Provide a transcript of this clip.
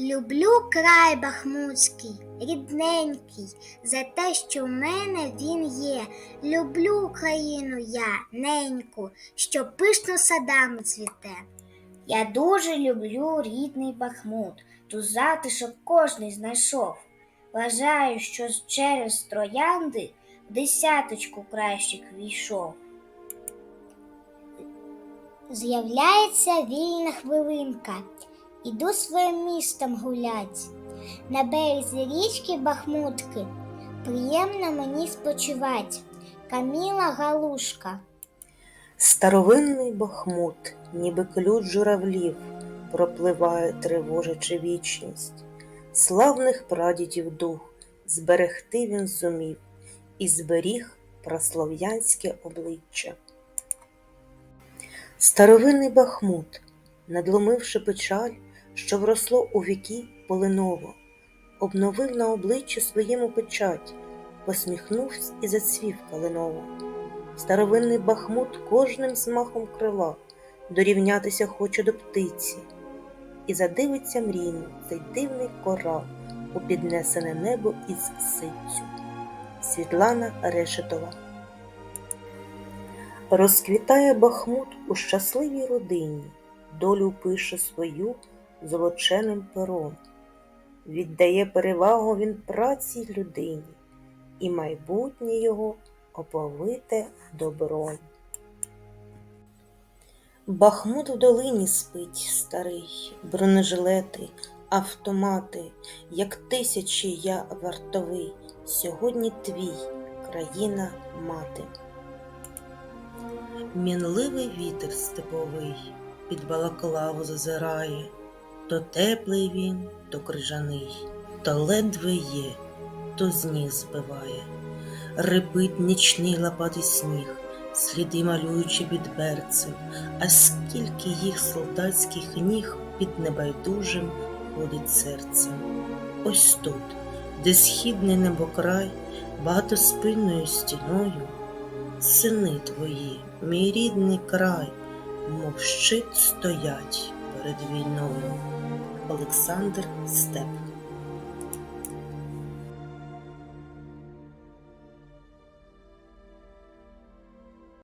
Люблю край бахмутський, рідненький, за те, що в мене він є. Люблю Україну я, неньку, що пишно садами цвіте. Я дуже люблю рідний Бахмут, ту затишок кожний знайшов. Вважаю, що через троянди в десяточку кращих війшов. З'являється вільна хвилинка, іду своїм містом гулять. На березі річки Бахмутки приємно мені спочивать. Каміла Галушка. Старовинний бахмут, ніби ключ журавлів, пропливає, тривожачи вічність. Славних прадідів дух зберегти він зумів і зберіг праслов'янське обличчя. Старовинний бахмут, надломивши печаль, що вросло у віки полиново, обновив на обличчі своєму печать, посміхнувся і зацвів калиново. Старовинний бахмут кожним змахом крила дорівнятися хоче до птиці, і задивиться мрійно цей дивний корал у піднесене небо із ситцю. Світлана Решетова Розквітає бахмут у щасливій родині, долю пише свою золоченим пером. Віддає перевагу він праці людині, і майбутнє його оповите добром. Бахмут в долині спить старий, бронежилети, автомати, як тисячі я вартовий, сьогодні твій країна мати. Мінливий вітер степовий під балаклаву зазирає, то теплий він, то крижаний, то ледве є, то з ніг збиває. Рипить нічний лопатий сніг, сліди малюючи під берцем, а скільки їх солдатських ніг під небайдужим ходить серцем. Ось тут, де східний небокрай, багатоспинною стіною, сини твої, мій рідний край, мов щит стоять перед війною. Олександр Степ